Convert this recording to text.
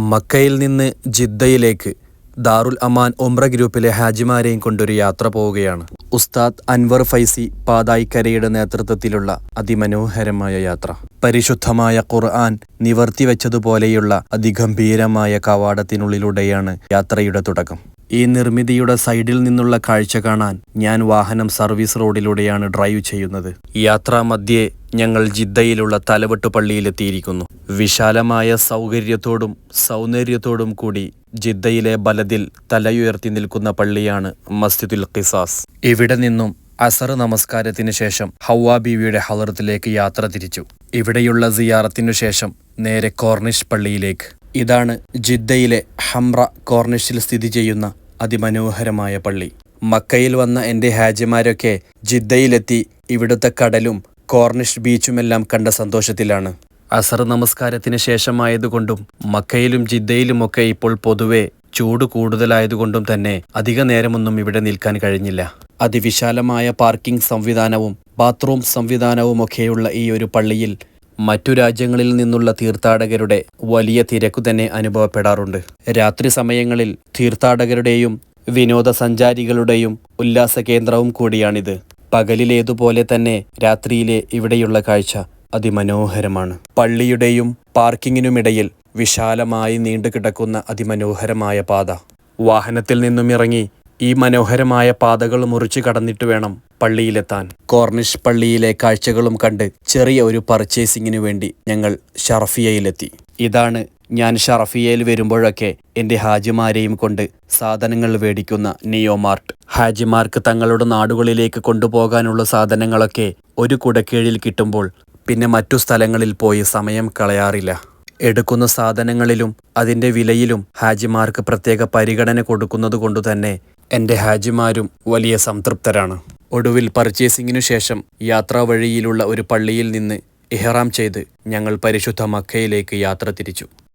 മക്കയിൽ നിന്ന് ജിദ്ദയിലേക്ക് ദാറുൽ അമാൻ ഒമ്ര ഗ്രൂപ്പിലെ ഹാജിമാരെയും കൊണ്ടൊരു യാത്ര പോവുകയാണ്. ഉസ്താദ് അൻവർ ഫൈസി പാതായിക്കരയുടെ നേതൃത്വത്തിലുള്ള അതിമനോഹരമായ യാത്ര. പരിശുദ്ധമായ ഖുർആൻ നിവർത്തിവെച്ചതുപോലെയുള്ള അതിഗംഭീരമായ കവാടത്തിനുള്ളിലൂടെയാണ് യാത്രയുടെ തുടക്കം. ഈ നിർമ്മിതിയുടെ സൈഡിൽ നിന്നുള്ള കാഴ്ച കാണാൻ ഞാൻ വാഹനം സർവീസ് റോഡിലൂടെയാണ് ഡ്രൈവ് ചെയ്യുന്നത്. യാത്രാമധ്യേ ഞങ്ങൾ ജിദ്ദയിലുള്ള തലവെട്ട് പള്ളിയിലെത്തിയിരിക്കുന്നു. വിശാലമായ സൗകര്യത്തോടും സൗന്ദര്യത്തോടും കൂടി ജിദ്ദയിലെ ബലദിൽ തലയുയർത്തി നിൽക്കുന്ന പള്ളിയാണ് മസ്ജിദുൽ ഖിസാസ്. ഇവിടെ നിന്നും അസർ നമസ്കാരത്തിനു ശേഷം ഹൗവ ബീവിയുടെ ഹലറത്തിലേക്ക് യാത്ര തിരിച്ചു. ഇവിടെയുള്ള സിയാറത്തിനു ശേഷം നേരെ കോർണിഷ് പള്ളിയിലേക്ക്. ഇതാണ് ജിദ്ദയിലെ ഹംറ കോർണിഷിൽ സ്ഥിതി ചെയ്യുന്ന അതിമനോഹരമായ പള്ളി. മക്കയിൽ വന്ന എന്റെ ഹാജിമാരൊക്കെ ജിദ്ദയിലെത്തി ഇവിടുത്തെ കടലും കോർണിഷ് ബീച്ചുമെല്ലാം കണ്ട സന്തോഷത്തിലാണ്. അസർ നമസ്കാരത്തിന് ശേഷമായതുകൊണ്ടും മക്കയിലും ജിദ്ദയിലുമൊക്കെ ഇപ്പോൾ പൊതുവെ ചൂട് കൂടുതലായതുകൊണ്ടും തന്നെ അധിക നേരമൊന്നും ഇവിടെ നിൽക്കാൻ കഴിഞ്ഞില്ല. അതിവിശാലമായ പാർക്കിംഗ് സംവിധാനവും ബാത്റൂം സംവിധാനവുമൊക്കെയുള്ള ഈ ഒരു പള്ളിയിൽ മറ്റു രാജ്യങ്ങളിൽ നിന്നുള്ള തീർത്ഥാടകരുടെ വലിയ തിരക്കു തന്നെ അനുഭവപ്പെടാറുണ്ട്. രാത്രി സമയങ്ങളിൽ തീർത്ഥാടകരുടെയും വിനോദസഞ്ചാരികളുടെയും ഉല്ലാസ കേന്ദ്രവും കൂടിയാണിത്. പകലിലേതുപോലെ തന്നെ രാത്രിയിലെ ഇവിടെയുള്ള കാഴ്ച അതിമനോഹരമാണ്. പള്ളിയുടെയും പാർക്കിങ്ങിനുമിടയിൽ വിശാലമായി നീണ്ടുകിടക്കുന്ന അതിമനോഹരമായ പാത. വാഹനത്തിൽ നിന്നും ഇറങ്ങി ഈ മനോഹരമായ പാതകൾ മുറിച്ചു കടന്നിട്ട് വേണം പള്ളിയിലെത്താൻ. കോർണിഷ് പള്ളിയിലെ കാഴ്ചകളും കണ്ട് ചെറിയ ഒരു പർച്ചേസിങ്ങിനു വേണ്ടി ഞങ്ങൾ ഷർഫിയയിലെത്തി ഇതാണ് ഞാൻ ഷറഫിയയിൽ വരുമ്പോഴൊക്കെ എന്റെ ഹാജിമാരെയും കൊണ്ട് സാധനങ്ങൾ മേടിക്കുന്ന നിയോമാർട്ട് ഹാജിമാർക്ക് തങ്ങളുടെ നാടുകളിലേക്ക് കൊണ്ടുപോകാനുള്ള സാധനങ്ങളൊക്കെ ഒരു കുടക്കീഴിൽ കിട്ടുമ്പോൾ പിന്നെ മറ്റു സ്ഥലങ്ങളിൽ പോയി സമയം കളയാറില്ല. എടുക്കുന്ന സാധനങ്ങളിലും അതിന്റെ വിലയിലും ഹാജിമാർക്ക് പ്രത്യേക പരിഗണന കൊടുക്കുന്നത് കൊണ്ട് തന്നെ എന്റെ ഹാജിമാരും വലിയ സംതൃപ്തരാണ്. ഒടുവിൽ പർച്ചേസിങ്ങിനു ശേഷം യാത്രാ വഴിയിലുള്ള ഒരു പള്ളിയിൽ നിന്ന് ഇഹ്റാം ചെയ്ത് ഞങ്ങൾ പരിശുദ്ധ മക്കയിലേക്ക് യാത്ര തിരിച്ചു.